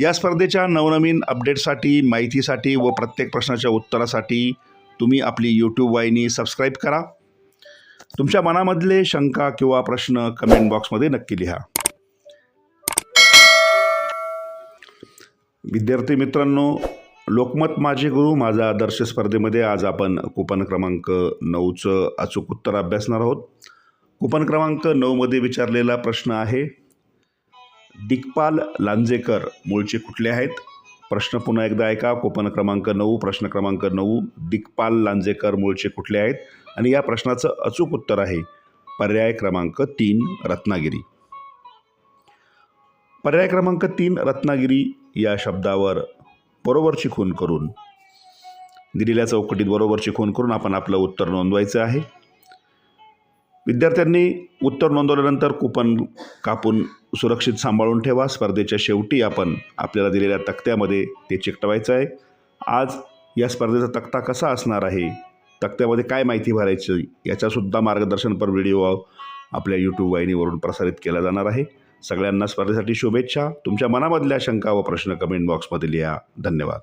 या स्पर्धेच्या नवनवीन अपडेटसाठी माहितीसाठी व प्रत्येक प्रश्नाच्या उत्तरासाठी तुम्ही आपली यूट्यूब वाहिनी सबस्क्राईब करा. तुमच्या मनामधले शंका किंवा प्रश्न कमेंट बॉक्समध्ये नक्की लिहा. विद्यार्थी मित्रांनो लोकमत माझे गुरु माझा आदर्श स्पर्धेमध्ये आज आपण कुपन क्रमांक नऊचं अचूक उत्तर अभ्यासणार आहोत. कुपन क्रमांक नऊमध्ये विचारलेला प्रश्न आहे दिग्पाल लांजेकर. मूळचे कुठले आहेत? प्रश्न पुन्हा एकदा ऐका. कोपन क्रमांक नऊ प्रश्न क्रमांक नऊ दिग्पाल लांजेकर मूळचे कुठले आहेत? आणि या प्रश्नाचं अचूक उत्तर आहे. पर्याय क्रमांक तीन रत्नागिरी. पर्याय क्रमांक तीन रत्नागिरी या शब्दावर बरोबरची खून करून दिलेल्या चौकटीत बरोबरची खून करून आपण आपलं उत्तर नोंदवायचं आहे. विद्यार्थ्यांनी उत्तर नोंदवल्यानंतर कुपन कापून सुरक्षित सांभाळून ठेवा. स्पर्धेच्या शेवटी आपण आपल्याला दिलेल्या तक्त्यामध्ये ते चिकटवायचं आहे. आज या स्पर्धेचा तक्ता कसा असणार आहे? तक्त्यामध्ये काय माहिती भरायची याचासुद्धा मार्गदर्शनपर व्हिडिओ आपल्या यूट्यूब वाहिनीवरून प्रसारित केला जाणार आहे. सगळ्यांना स्पर्धेसाठी शुभेच्छा. तुमच्या मनामधल्या शंका व प्रश्न कमेंट बॉक्समध्ये लिहा. धन्यवाद.